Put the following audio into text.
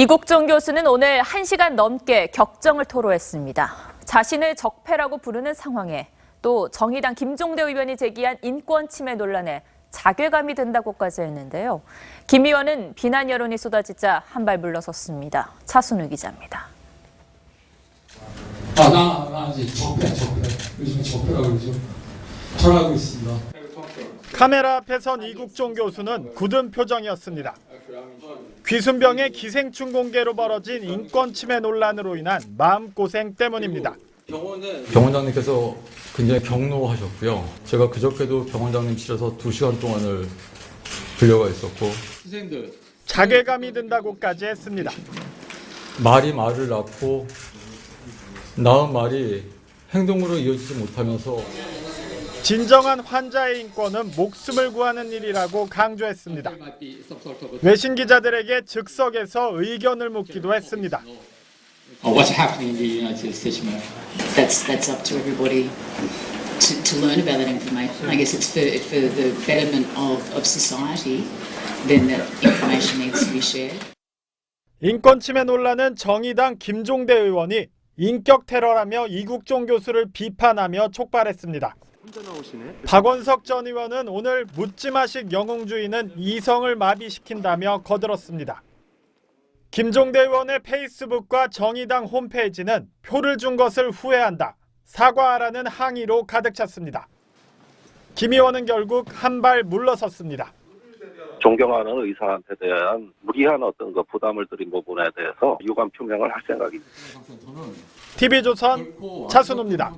이국종 교수는 오늘 1시간 넘게 격정을 토로했습니다. 자신을 적폐라고 부르는 상황에 또 정의당 김종대 의원이 제기한 인권 침해 논란에 자괴감이 든다고까지 했는데요. 김 의원은 비난 여론이 쏟아지자 한 발 물러섰습니다. 차순우 기자입니다. 아, 나, 나 이제 적폐, 적폐. 요즘 적폐라고 그러죠. 절하고 있습니다. 카메라 앞에선 이국종 교수는 굳은 표정이었습니다. 귀순병의 기생충 공개로 벌어진 인권 침해 논란으로 인한 마음고생 때문입니다. 병원장님께서 굉장히 경로하셨고요. 제가 그저께도 병원장님 실에서 2시간 동안을 불려가 있었고 자괴감이 든다고까지 했습니다. 말이 말을 낳고 낳은 말이 행동으로 이어지지 못하면서 진정한 환자의 인권은 목숨을 구하는 일이라고 강조했습니다. 외신 기자들에게 즉석에서 의견을 묻기도 했습니다. Oh, what's happening in the United States of America? that's that's up to everybody to, to learn about that information. I guess it's for for the betterment of, of society. Then that information needs to be shared. 인권 침해 논란은 정의당 김종대 의원이 인격 테러라며 이국종 교수를 비판하며 촉발했습니다. 박원석 전 의원은 오늘 묻지마식 영웅주의는 이성을 마비시킨다며 거들었습니다. 김종대 의원의 페이스북과 정의당 홈페이지는 표를 준 것을 후회한다. 사과하라는 항의로 가득 찼습니다. 김 의원은 결국 한 발 물러섰습니다. 존경하는 의사한테 대한 무리한 어떤 그 부담을 드린 부분에 대해서 유감 표명을 할 생각입니다. TV조선 차순우입니다.